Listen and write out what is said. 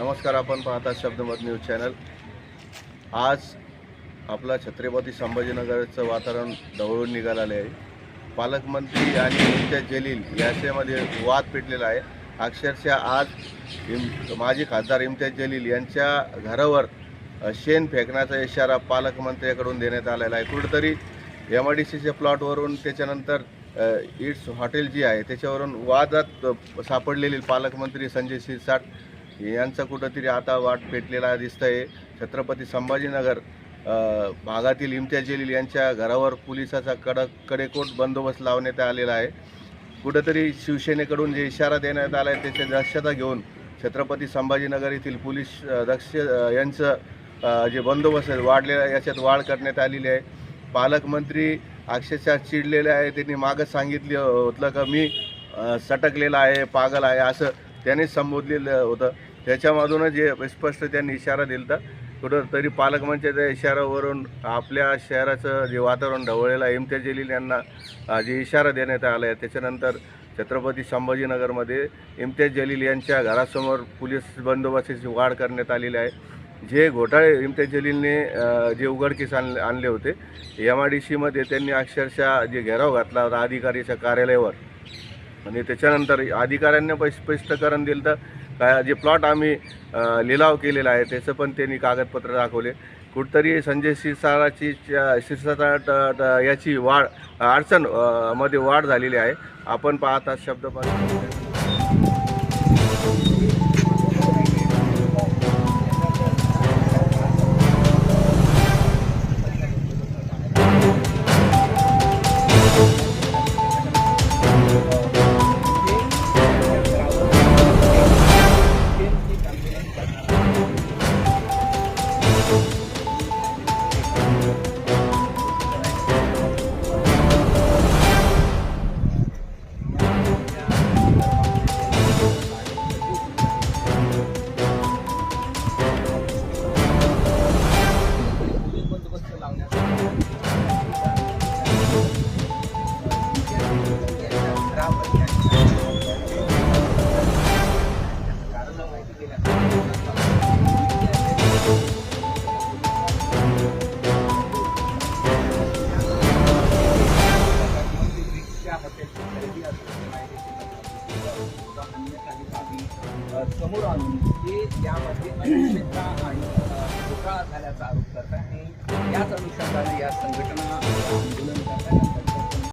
नमस्कार आपण पाहता शब्दमत न्यूज चॅनल. आज आपला छत्रपती संभाजीनगरचं वातावरण ढवळून निघालेलं आहे. पालकमंत्री आणि इम्तियाज जलील याच्यामध्ये वाद पेटलेला आहे. अक्षरशः आज इम माजी खासदार इम्तियाज जलील यांच्या घरावर शेण फेकण्याचा इशारा पालकमंत्र्याकडून देण्यात आलेला आहे. कुठंतरी एम आय डी सीच्या प्लॉटवरून त्याच्यानंतर इट्स हॉटेल जी आहे त्याच्यावरून वादात सापडलेली पालकमंत्री संजय शिरसाट यांचं कुठंतरी आता वाट पेटलेला दिसत आहे छत्रपती संभाजीनगर भागातील इम्तियाज जलील यांच्या घरावर पोलिसाचा कडक कडेकोट बंदोबस्त लावण्यात आलेला आहे. कुठंतरी शिवसेनेकडून जे इशारा देण्यात आला आहे त्याची दक्षता घेऊन छत्रपती संभाजीनगर येथील पोलीस दक्ष यांचं जे बंदोबस्त आहे वाढलेला आहे, याच्यात वाढ करण्यात आलेली आहे. पालकमंत्री अक्षरशः चिडलेले आहे त्यांनी मागं सांगितलं होतं का मी सटकलेलं सटकलेला आहे पागल आहे असं त्यांनी संबोधलेलं होतं. त्याच्यामधूनच जे स्पष्ट त्यांनी इशारा दिला होता कुठं तरी पालकमंत्र्याच्या इशाऱ्यावरून आपल्या शहराचं जे वातावरण ढवळलेलं आहे इम्तियाज जलील यांना जे इशारा देण्यात आला आहे त्याच्यानंतर छत्रपती संभाजीनगरमध्ये इम्तियाज जलील यांच्या घरासमोर पोलीस बंदोबस्ताची वाढ करण्यात आलेली आहे. जे घोटाळे इम्तियाज जलीलने जे उघडकीस आण आणले होते एम आय डी सीमध्ये त्यांनी अक्षरशः जे घेराव घातला होता अधिकारीच्या कार्यालयावर आणि त्याच्यानंतर अधिकाऱ्यांनी पण स्पष्टीकरण दिलं तर काय जे प्लॉट आम्ही लिलाव केलेला आहे त्याचं पण त्यांनी कागदपत्र दाखवले. कुठतरी संजय शिरसाळाची शिरसाट याची वाढ अडचणमध्ये वाढ झालेली आहे. आपण पाहता शब्द पाहतो. गोष्टी समोर आणून ते यामध्ये अनिश्चितता आणि अ, घोटाळा झाल्याचा आरोप करतात आणि याच अनुषंगाने या संघटना आंदोलन करतात